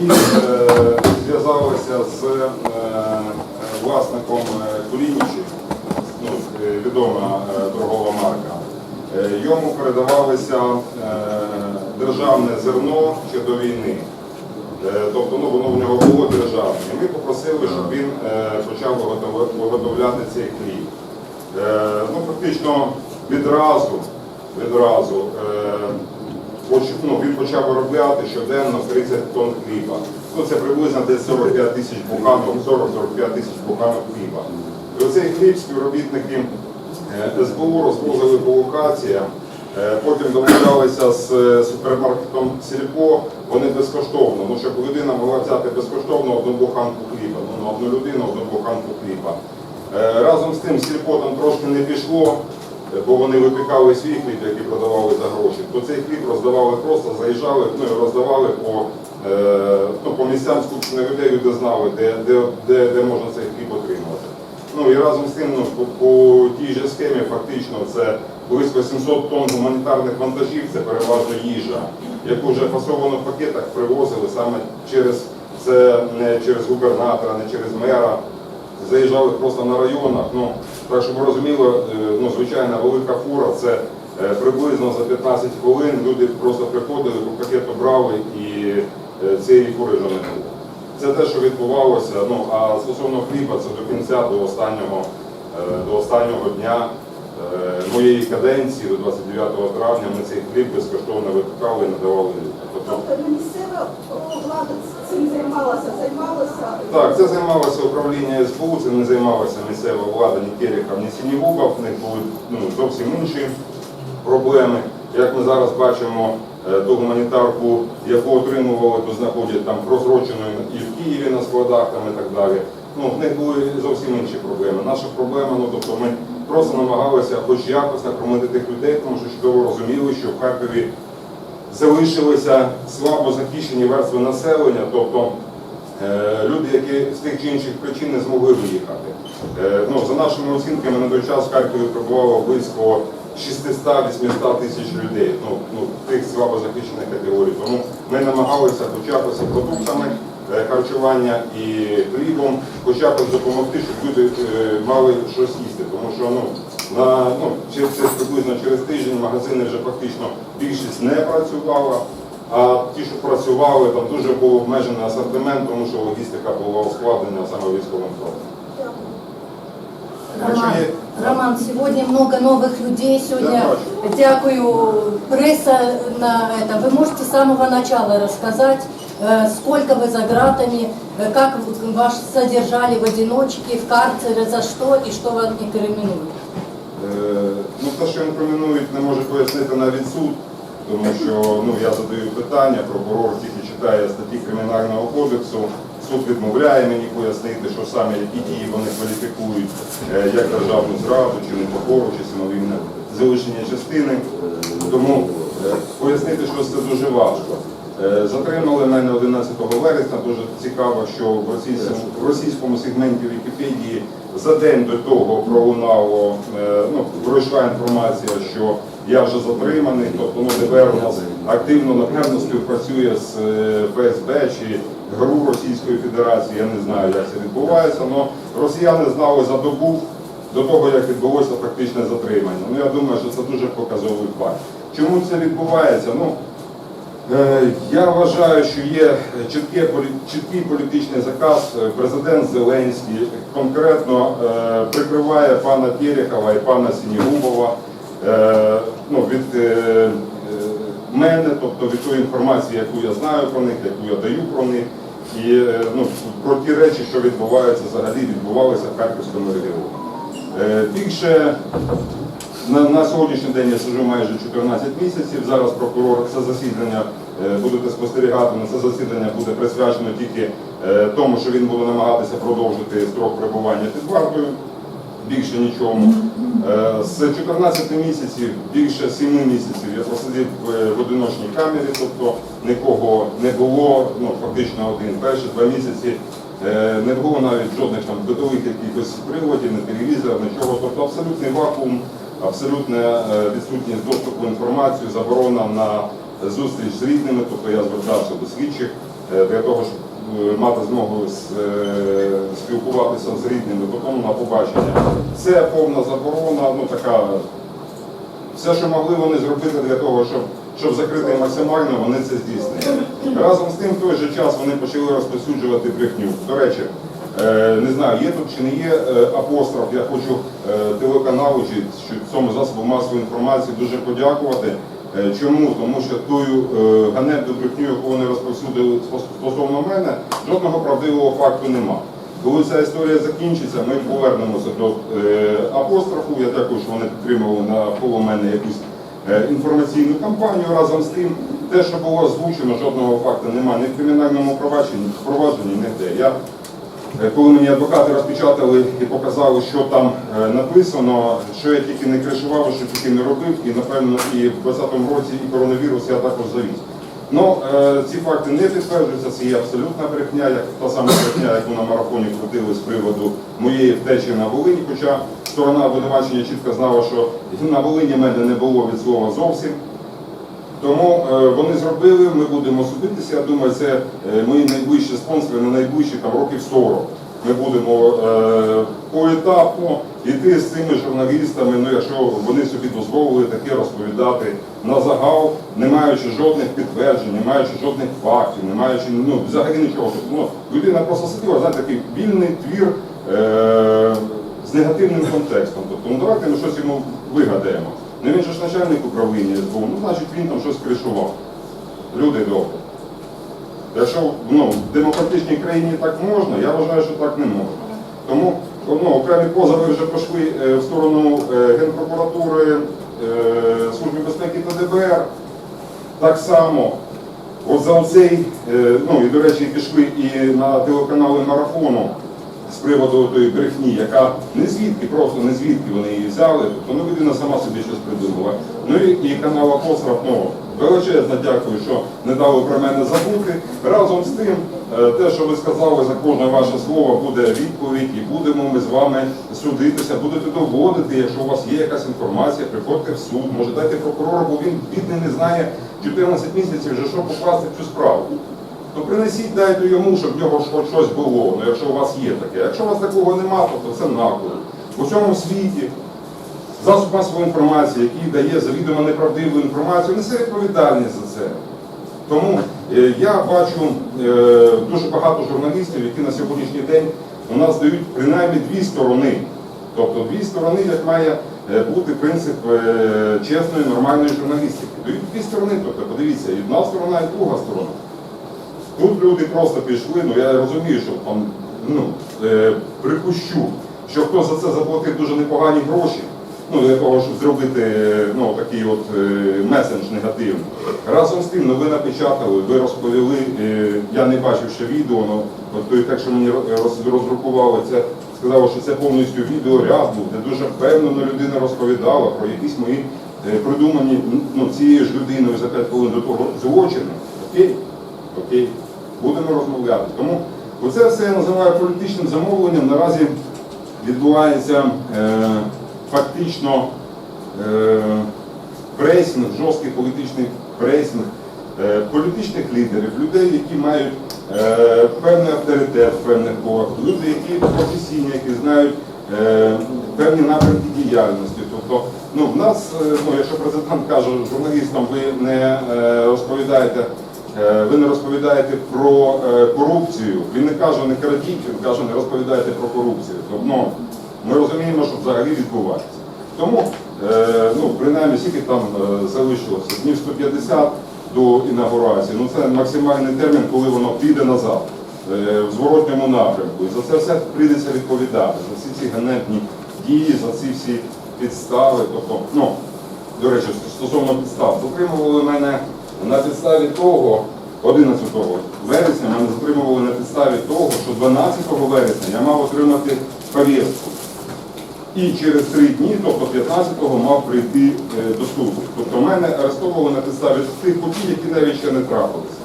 які е, зв'язалися з е, власником е, Кулінічі, ну, відома торгова марка. Йому передавалося державне зерно ще до війни. Тобто ну, воно в нього було державне. Ми попросили, щоб він почав виготовляти цей хліб. Ну, фактично відразу, відразу ну, він почав виробляти щоденно 30 тонн хліба. Ну, це приблизно десь 45 тисяч буханок, 40-45 тисяч буханок хліба. І оцей хліб співробітники е, СБУ розвозили по локаціям, е, потім домовлялися з е, супермаркетом Сільпо, вони безкоштовно, ну, щоб людина могла взяти безкоштовно одну буханку хліба, ну, одну людину одну буханку хліба. Разом з тим сільпо там трошки не пішло, бо вони випікали свій хліб, який продавали за гроші. То цей хліб роздавали просто, заїжджали, ну і роздавали по, е, ну, по місцям скупчення людей, люди знали, де, де, де, де можна цей хліб отримати. Ну і разом з тим, ну, по, по тій же схемі фактично це близько 700 тонн гуманітарних вантажів, це переважно їжа, яку вже фасовано в пакетах привозили саме через це не через губернатора, не через мера заїжджали просто на районах. Ну, так, щоб розуміли, е, ну, звичайна велика фура це е, приблизно за 15 хвилин люди просто приходили, по пакету брали і е, цієї фури вже не було. Це те, що відбувалося. Ну, а стосовно хліба, це до кінця, до останнього, до останнього дня моєї каденції, до 29 травня, ми цей хліб безкоштовно випікали і надавали людям. Тобто, Тобто місцева влада цим займалася, займалася. Так, це займалося управління СБУ, це не займалася місцева влада, ні Терехов, ні Сінігубов, в них були ну, зовсім інші проблеми. Як ми зараз бачимо, е, ту гуманітарку, яку отримували, то знаходять там прозроченою і в Києві на складах там, і так далі. Ну, в них були зовсім інші проблеми. Наша проблема, ну тобто ми просто намагалися хоч якось накормити тих людей, тому що чудово розуміли, що в Харкові залишилися слабо захищені верстви населення, тобто люди, які з тих чи інших причин не змогли виїхати. Е, Ну, за нашими оцінками, на той час в Харкові прибувало близько 600-800 тисяч людей, ну, ну, тих слабо захищених категорій. Тому ми намагалися з продуктами е, харчування і хлібом, хоча б допомогти, щоб люди е, мали щось їсти. Тому що ну, на, ну, через, приблизно через тиждень магазини вже фактично більшість не працювала. А ті, що працювали, там дуже був обмежений асортимент, тому що логістика була ускладнена саме військовим фронтом. Роман, Роман, сегодня много новых людей. Сегодня Я дякую пресса на это. Вы можете с самого начала рассказать, э, сколько вы за гратами, э, как вы- вас содержали в одиночке, в карцере, за что и что вам инкриминируют? Е, Ну, те, що інкримінують, не може пояснити навіть суд, тому що ну, я задаю питання, прокурор тільки читає статті Кримінального кодексу, суд відмовляє мені пояснити, що саме які дії вони кваліфікують е, як державну зраду, чи непокору, чи самовільне залишення частини. Тому е, пояснити щось це дуже важко. Е, Затримали мене 11 вересня. Дуже цікаво, що в російському, в російському сегменті Вікіпедії за день до того пролунало, ну, пройшла інформація, що я вже затриманий, тобто ну, ДБР у нас активно, напевно, співпрацює з е, ФСБ чи ГРУ Російської Федерації, я не знаю, як це відбувається, але росіяни знали за добу до того, як відбулося фактичне затримання. Ну, я думаю, що це дуже показовий факт. Чому це відбувається? Ну, Е, Я вважаю, що є чіткий політичний заказ. Президент Зеленський конкретно е, прикриває пана Терехова і пана Сінігубова ну, від е, е, мене, тобто від тої інформації, яку я знаю про них, яку я даю про них, і е, ну, про ті речі, що відбуваються взагалі, відбувалися в Харківському регіоні. Е, Більше на, на сьогоднішній день я сиджу майже 14 місяців. Зараз прокурор це засідання е, будете спостерігати. На це засідання буде присвячено тільки е, тому, що він буде намагатися продовжити строк перебування під вартою. Більше нічому. Е, З 14 місяців, більше 7 місяців я просидів в- одиночній камері, тобто нікого не було, ну фактично один. Перші два місяці е, не було навіть жодних там битових якихось приладів, не телевізора, нічого. Тобто абсолютний вакуум, абсолютна е, відсутність доступу інформації, заборона на зустріч з рідними, тобто я звертався до слідчих для того, щоб мати змогу е, спілкуватися з рідними, потім на побачення. Це повна заборона, ну така все, що могли вони зробити для того, щоб, щоб закрити максимально, вони це здійснили. Разом з тим, в той же час вони почали розповсюджувати брехню. До речі, е, не знаю, є тут чи не є е, апостроф. Я хочу е, телеканалу чи цьому засобу масової інформації дуже подякувати. Е, Чому? Тому що тою е, ганебну брехню, яку вони розповсюдили стосовно мене, жодного правдивого факту нема. Коли ця історія закінчиться, ми повернемося до е, апострофу. Я дякую, що вони підтримували навколо мене якусь інформаційну кампанію. Разом з тим, те, що було озвучено, жодного факту немає ні в кримінальному провадженні, впровадженні, ніде. Я Коли мені адвокати розпечатали і показали, що там е, написано, що я тільки не кришував, що тільки не робив, і напевно і в 2020 році і коронавірус я також завіз. Ну, е, ці факти не підтверджуються, це є абсолютна брехня, як та сама брехня, яку на марафоні крутили з приводу моєї втечі на Волині, хоча сторона обвинувачення чітко знала, що на Волині мене не було від слова зовсім. Тому е, вони зробили, ми будемо судитися. Я думаю, це е, мої найближчі спонсори на найближчі там, років 40. Ми будемо е, поетапно йти з цими журналістами, ну якщо вони собі дозволили таке розповідати на загал, не маючи жодних підтверджень, не маючи жодних фактів, не маючи ну, взагалі нічого. Тобто, ну, людина просто сиділа, знаєте, такий вільний твір е, з негативним контекстом. Тобто, ну давайте ми щось йому вигадаємо. Ну він же ж начальник управління СБУ, ну значить він там щось кришував. Люди добрі. Якщо ну, в демократичній країні так можна, я вважаю, що так не можна. Тому ну, окремі позови вже пішли е, в сторону е, Генпрокуратури, е, Служби безпеки та ДБР. Так само. От за оцей, е, ну і до речі, пішли і на телеканали марафону з приводу тої брехні, яка не звідки, просто не звідки вони її взяли. Тобто ну, людина сама собі щось придумала. Ну і, і канал Апостроф, ну, величезно дякую, що не дали про мене забути. Разом з тим, е, те, що ви сказали, за кожне ваше слово буде відповідь, і будемо ми з вами судитися, будете доводити, якщо у вас є якась інформація, приходьте в суд, може дайте прокурору, бо він бідний не знає 14 місяців вже що покласти в цю справу. То принесіть, дайте йому, щоб в нього хоч щось було, ну якщо у вас є таке. Якщо у вас такого нема, то це наклик. У цьому світі засоб масової інформації, який дає завідомо неправдиву інформацію, несе відповідальність за це. Тому е, я бачу е, дуже багато журналістів, які на сьогоднішній день у нас дають принаймні дві сторони. Тобто дві сторони, як має е, бути принцип чесної, нормальної журналістики. Дають дві сторони, тобто подивіться, і одна сторона, і друга сторона. Тут люди просто пішли, ну я розумію, що там, ну, е, припущу, що хто за це заплатив дуже непогані гроші, ну, для того, щоб зробити е, ну, такий от е, месендж негативний. Разом з тим, ну, ви напечатали, ви розповіли, е, я не бачив ще відео, ну, от той текст, що мені роз- роздрукували, це сказали, що це повністю відеоряд був, де дуже впевнено людина розповідала про якісь мої е, придумані ну, цією ж людиною за 5 хвилин до того злочини. Окей? Окей, будемо розмовляти. Тому оце все я називаю політичним замовленням. Наразі відбувається е, фактично е, пресінг, жорсткий політичний пресінг е, політичних лідерів, людей, які мають е, певний авторитет в певних колах, люди, які професійні, які знають е, певні напрямки діяльності. Тобто, ну, в нас, е, ну, якщо президент каже журналістам, ви не е, розповідаєте. Е, Ви не розповідаєте про е, корупцію. Він не каже, не крадіть, він каже, не розповідайте про корупцію. Тобто, ну, ми розуміємо, що взагалі відбувається. Тому, е, ну, принаймні, скільки там залишилося? Днів 150 до інаугурації. Ну, це максимальний термін, коли воно піде назад, в зворотньому напрямку. І за це все прийдеться відповідати, за всі ці ганебні дії, за ці всі підстави. Тобто, ну, до речі, стосовно підстав, затримували мене на підставі того, 11 вересня мене затримували на підставі того, що 12 вересня я мав отримати повістку. І через три дні, тобто 15-го, мав прийти е, до суду. Тобто мене арестовували на підставі тих подій, які навіть ще не трапилися.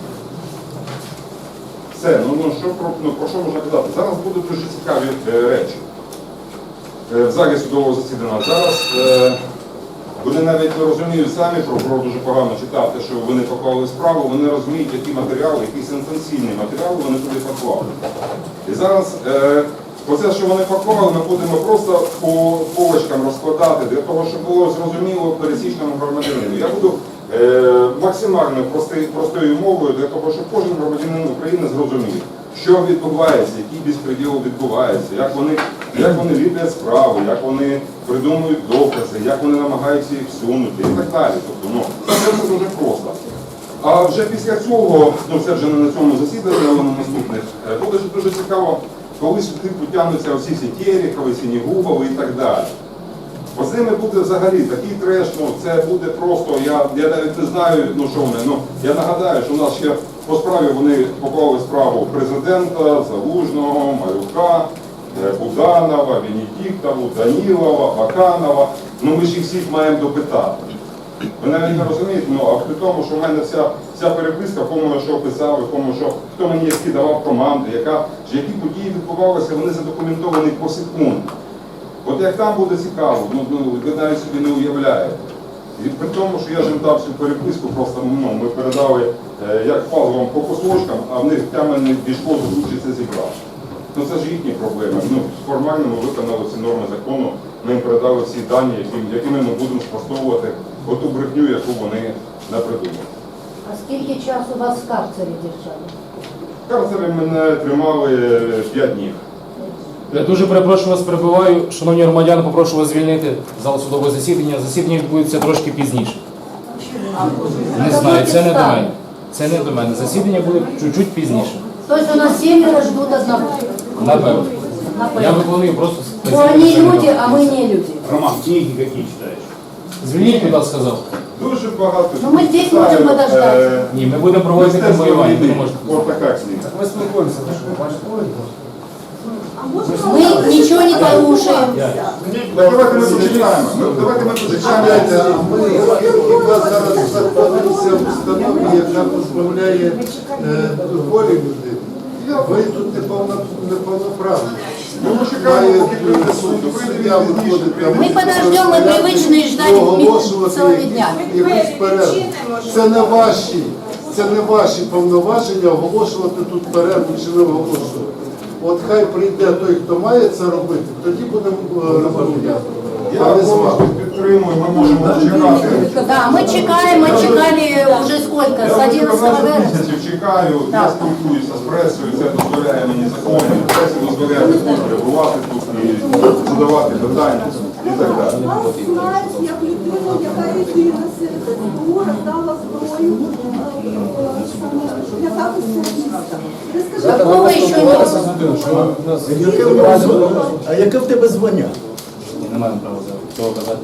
Все, ну, ну, що, про, ну про що можна казати? Зараз будуть дуже цікаві е, речі е, в залі судового засідання. Зараз е, Вони навіть не розуміють самі прокурор дуже погано читав те, що вони поклали справу, вони розуміють, які матеріали, які сенсаційні матеріали вони туди поклали. І зараз е, оце, що вони поклали, ми будемо просто по полочкам розкладати для того, щоб було зрозуміло пересічному громадянину. Я буду е, максимально прости, простою мовою для того, щоб кожен громадянин України зрозумів, що відбувається, який безпреділ відбувається, як вони, як вони ліплять справи, як вони придумують докази, як вони намагаються їх всунути? І так далі. Тобто, ну, це все дуже просто. А вже після цього, ну це вже не на цьому засіданні, але на наступних, е, буде ж дуже цікаво, коли сюди потягнуться всі ці Терехови, Сінігубови і так далі. Бо з ними буде взагалі такий треш, ну це буде просто, я, я навіть не знаю, ну що вони, ну я нагадаю, що у нас ще по справі вони поклали справу президента, Залужного, Малюка, е, Буданова, Венедіктову, Данілова, Баканова. Ну ми ж їх всіх маємо допитати. Ви навіть не розумієте, ну а при тому, що в мене вся, вся переписка, кому я що писав, кому що, хто мені які давав команди, яка, які події відбувалися, вони задокументовані по секунду. От як там буде цікаво, ну, ну ви навіть собі не уявляєте. І при тому, що я ж їм дав всю переписку, просто ну, ми передали е, як пазлом по кусочкам, а в них тями не дійшло до душу це зібрати. Ну це ж їхні проблеми. Ну, формально ми виконали ці норми закону, ми їм передали всі дані, які, якими ми будемо спростовувати оту брехню, яку вони не придумали. А скільки часу вас в карцері держали? В карцері мене тримали 5 днів. Я дуже перепрошую вас, перебиваю. Шановні громадяни, попрошу вас звільнити зал судового засідання. Засідання відбудеться трошки пізніше. Не знаю, це не до мене. Це не до мене. Засідання буде чуть-чуть пізніше. Тобто у нас семеро ждут одного. Напевно. Я виконую просто Ну, они люди, а мы не люди. Роман, книги какие читаешь? Звільніть, будь ласка, зал. Дуже багато. Ну, ми здесь можемо подождати. Е, Ні, ми будемо проводити Мистецтво конвоювання. Ви не війни. можете. От така книга. Мы спокойимся, А можна Мы ничего не порушаем. Так давайте ми почекаємо. Ми- Давайте ми почекаємо. Знаєте, а ми хіба зараз знаходимося в установі, яка позбавляє е, волі людини. Ви тут неповно- неповноправні. Ми почекаємо, поки прийде суд. Прийде Суддя він пізніше. виходить прийде. Мы подождем, мы привычны ждать оголошувати целыми днями. якусь перерву. Це не ваші, це не ваші повноваження оголошувати тут перерву чи не оголошувати. От хай прийде той, хто має це робити, тоді будемо е, розмовляти. Я А не з повністю вами. підтримую, ми можемо чекати. Да, мы чекаем, мы чекали уже сколько? Я С вже 11 15 вересня. місяців чекаю, я Так. спілкуюся з пресою, це дозволяє мені закон, пресі дозволяє мені перебувати тут і задавати питання і так далі. вас знають як людину, яка єдина серед СБУ роздала зброю е, е, саме для захисту міста. Ви скажіть, Такого еще не было. Яке в тебе звання? А яке в тебе звання? Не маємо права цього казати.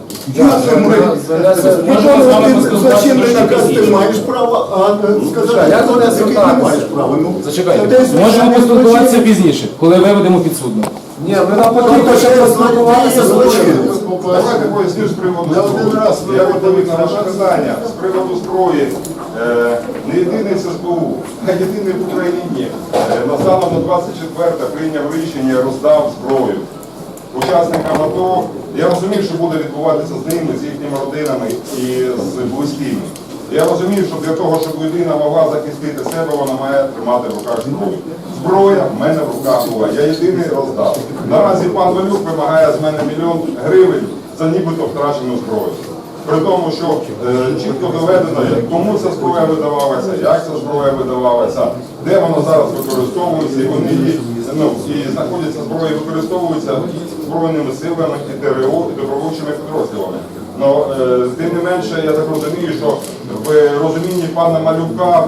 З вами ти наказ ти маєш право, а е, сказати, хто до не маєш права. Ну, Зачекайте. Можемо поспілкуватися пізніше, коли виведемо підсудно. Ні, ми навпаки почали спілкуватися злочин. Давайте поясню з приводу Я один раз Я відповідь на ваше питання з приводу зброї. Е, не єдиний з СБУ, а єдиний в Україні. Е, на станом на 24 прийняв рішення, роздав зброю. Учасникам АТО я розумів, що буде відбуватися з ними, з їхніми родинами і з близькими. Я розумів, що для того, щоб людина могла захистити себе, вона має тримати в руках зброю. Зброя в мене в руках була. Я єдиний роздав. Наразі пан Валюк вимагає з мене мільйон гривень за нібито втрачену зброю. При тому, що е, чітко доведено, кому ця зброя видавалася, як ця зброя видавалася, де вона зараз використовується, і вони ну, і знаходяться зброї, використовуються збройними силами, і ТРО, і добровольчими підрозділами. Ну, е, тим не менше, я так розумію, що в розумінні пана Малюка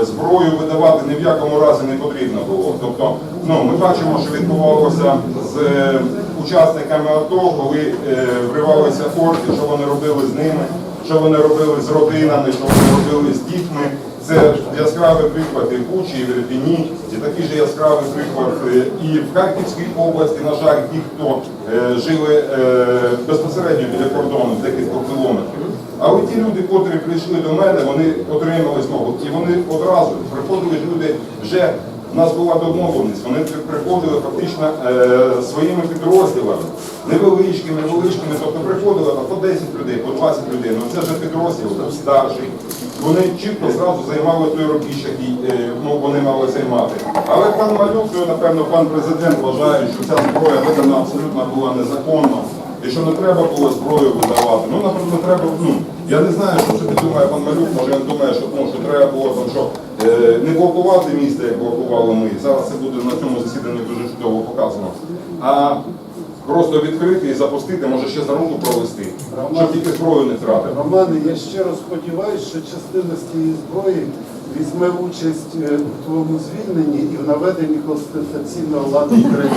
е, зброю видавати ні в якому разі не потрібно було. Тобто, ну, ми бачимо, що відбувалося з е, учасниками АТО, коли е, вривалися орки, що вони робили з ними, що вони робили з родинами, що вони робили з дітьми. Це яскравий приклад і в Бучі, і в Ірпіні, і такий же яскравий приклад е, і в Харківській області, на жаль, ті, хто е, жили е, безпосередньо біля кордону, декілька кілометрів. Але ті люди, котрі прийшли до мене, вони отримали знову. І вони одразу приходили люди вже У нас була домовленість, вони приходили фактично е, своїми підрозділами, невеличкими, невеличкими, тобто приходили по 10 людей, по 20 людей, ну це вже підрозділ старший. Вони чітко зразу займали той рубіж, який е, ну, вони мали займати. Але пан Малюк, напевно, пан президент вважає, що ця зброя видана абсолютно була незаконно. І що не треба було зброю видавати. Ну, наприклад, треба, ну, я не знаю, що собі думає пан Малюк, може він думає, що, ну, що треба було там, що е, не блокувати місто, як блокували ми. Зараз це буде на цьому засіданні дуже чудово показано. А просто відкрити і запустити, може ще за руку провести, щоб тільки зброю не втратити. Романе, я щиро сподіваюся, що частина з цієї зброї візьме участь е, у твоєму звільненні і в наведенні конституційного ладу в країні.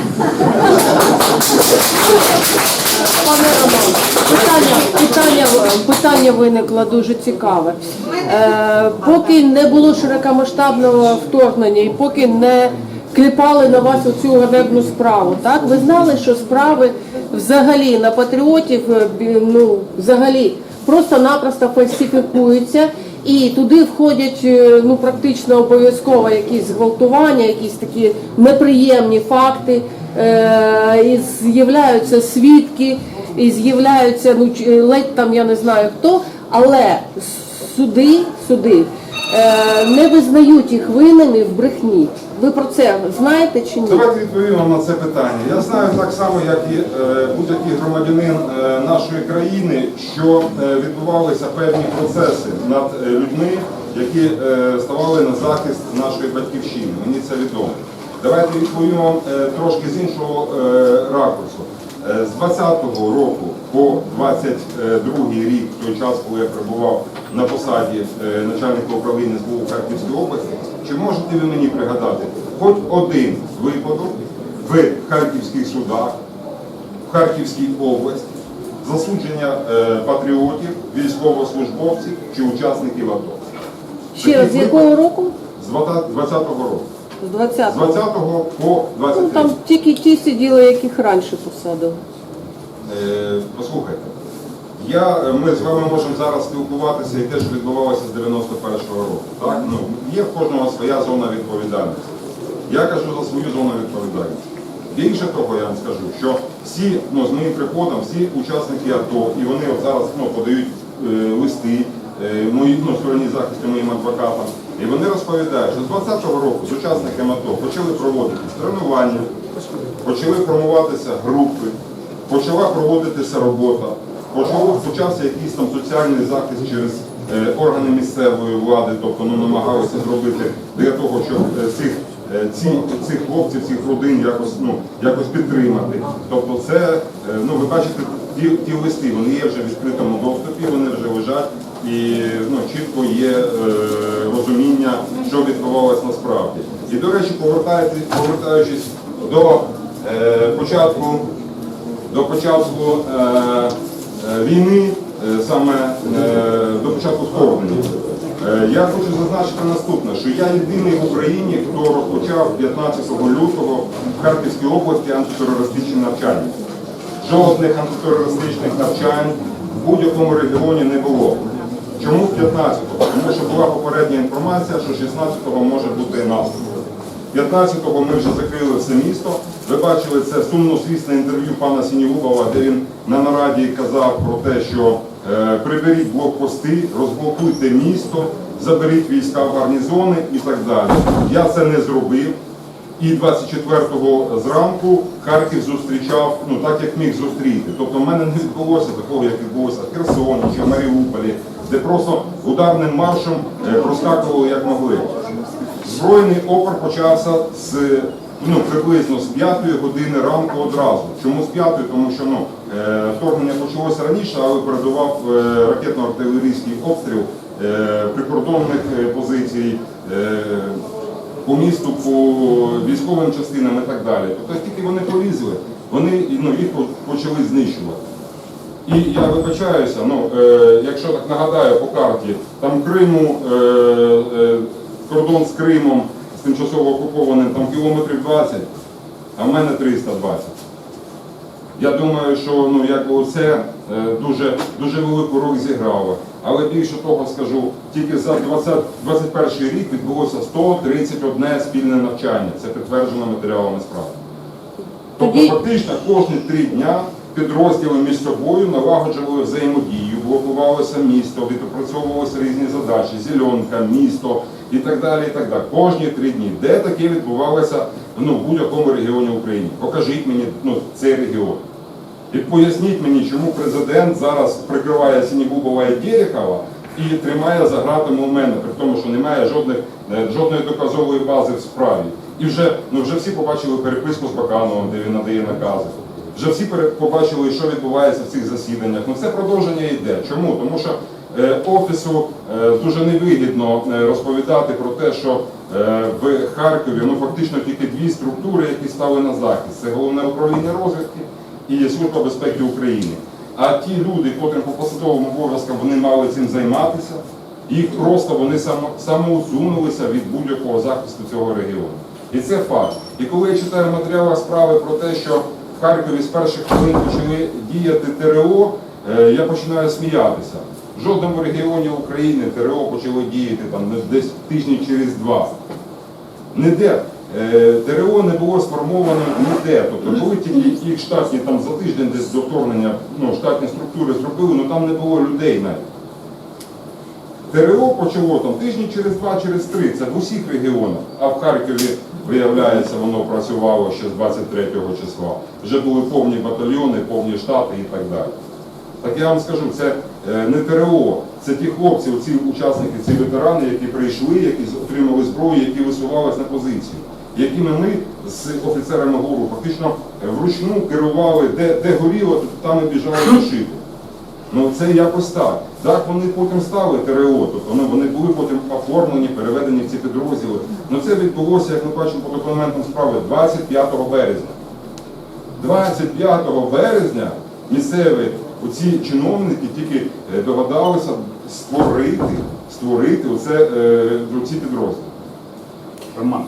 Пане Роман, питання, питання, питання виникло дуже цікаве. Е, поки не було широкомасштабного вторгнення і поки не кліпали на вас оцю ганебну справу, так? Ви знали, що справи взагалі на патріотів, е, ну, взагалі, просто-напросто фальсифікуються. І туди входять е, ну практично обов'язково якісь зґвалтування, якісь такі неприємні факти, і з'являються свідки, і з'являються ну ледь там я не знаю хто, але суди, суди е, не визнають їх винними в брехні. Ви про це знаєте чи ні? Давайте відповімо на це питання. Я знаю так само, як і е, будь-який громадянин е, нашої країни, що е, відбувалися певні процеси над е, людьми, які е, ставали на захист нашої батьківщини. Мені це відомо. Давайте відповімо вам е, трошки з іншого е, ракурсу. Е, З 20-го року по 22 рік, в той час, коли я перебував на посаді начальника управління СБУ в Харківській області, чи можете ви мені пригадати хоч один випадок в харківських судах, в Харківській області, засудження патріотів, військовослужбовців чи учасників АТО? Ще раз, з якого року? З 20-го року. З 20 З 20-го по Ну 23 там тільки ті сиділи, яких раніше посадили. Е, Послухайте, я, е, ми з вами можемо зараз спілкуватися і те, що відбувалося з 91-го року. Так? Ну, є в кожного своя зона відповідальності. Я кажу за свою зону відповідальності. Більше того, я вам скажу, що всі, ну, з моїм приходом, всі учасники АТО, і вони от зараз ну, подають е, листи е, мої, ну, стороні захисту моїм адвокатам, і вони розповідають, що з 20-го року з учасниками АТО почали проводитись тренування, почали формуватися групи, почала проводитися робота, почав, почався якийсь там соціальний захист через е, органи місцевої влади, тобто ну, намагалися зробити для того, щоб е, цих, е, ці, цих хлопців, цих родин якось, ну, якось підтримати. Тобто це, ну ви бачите, ті, ті листи, вони є вже в відкритому доступі, вони вже лежать і ну, чітко є е, розуміння, що відбувалося насправді. І, до речі, повертаючись, до е, початку до початку е, е, війни, е, саме е, до початку вторгнення. Е, я хочу зазначити наступне, що я єдиний в Україні, хто розпочав 15 лютого в Харківській області антитерористичні навчання. Жодних антитерористичних навчань в будь-якому регіоні не було. Чому 15-го? Тому що була попередня інформація, що 16-го може бути наступ. 15-го ми вже закрили все місто. Ви бачили це сумнозвісне інтерв'ю пана Сінігубова, де він на нараді казав про те, що е, приберіть блокпости, розблокуйте місто, заберіть війська в гарнізони і так далі. Я це не зробив. І 24-го зранку Харків зустрічав, ну так як міг зустріти. Тобто в мене не відбулося такого, як відбулося в Херсоні чи в Маріуполі, де просто ударним маршем е, проскакували як могли. Збройний опор почався з ну, приблизно з 5 години ранку одразу. Чому з 5? Тому що ну, е, вторгнення почалося раніше, але передував е, ракетно-артилерійський обстріл прикордонних позицій. По місту, по військовим частинам і так далі. Тобто тільки вони полізли, вони ну, їх почали знищувати. І я вибачаюся, ну, е, якщо так нагадаю по карті, там Криму, е, е, кордон з Кримом, з тимчасово окупованим, там кілометрів 20, а в мене 320. Я думаю, що ну, якби це е, дуже, дуже велику роль зіграло. Але більше того скажу, тільки за 20, 21 рік відбулося 131 спільне навчання. Це підтверджено матеріалами справи. Тобто фактично кожні три дня підрозділи між собою налагоджували взаємодію, блокувалося місто, відпрацьовувалися різні задачі, зеленка, місто і так далі. і так далі. Кожні три дні. Де таке відбувалося ну, в будь-якому регіоні України? Покажіть мені ну, цей регіон. І поясніть мені, чому президент зараз прикриває Сінігубова і Дєріхова і тримає за гратами у мене, при тому, що немає жодних, е, жодної доказової бази в справі. І вже, ну, вже всі побачили переписку з Бакановим, де він надає накази. Вже всі побачили, що відбувається в цих засіданнях. Ну це продовження йде. Чому? Тому що е, офісу е, дуже невигідно е, розповідати про те, що е, в Харкові ну фактично тільки дві структури, які стали на захист. Це головне управління розвідки і Служба безпеки України. А ті люди, котрим по посадовим обов'язкам вони мали цим займатися, їх просто вони самоусунулися від будь-якого захисту цього регіону. І це факт. І коли я читаю матеріали справи про те, що в Харкові з перших хвилин почали діяти ТРО, е, я починаю сміятися. В жодному регіоні України ТРО почали діяти там десь тижні через два. Ніде. Е, ТРО не було сформовано ніде. Тобто були тільки їх штатні там за тиждень десь до вторгнення, ну, штатні структури зробили, але там не було людей навіть. ТРО почало там тижні через два, через три. Це в усіх регіонах. А в Харкові, виявляється, воно працювало ще з 23 числа. Вже були повні батальйони, повні штати і так далі. Так я вам скажу, це е, не ТРО, це ті хлопці, ці учасники, ці ветерани, які прийшли, які отримали зброю, які висувалися на позицію, якими ми з офіцерами ГУРу фактично вручну керували, де, де горіло, там і біжали тушити. Ну це якось так. Так вони потім стали ТРО, тобто ну, вони були потім оформлені, переведені в ці підрозділи. Ну це відбулося, як ми бачимо по документам справи, 25 березня. 25 березня місцеві оці чиновники тільки е, догадалися створити, створити оце, оці підрозділи. Роман,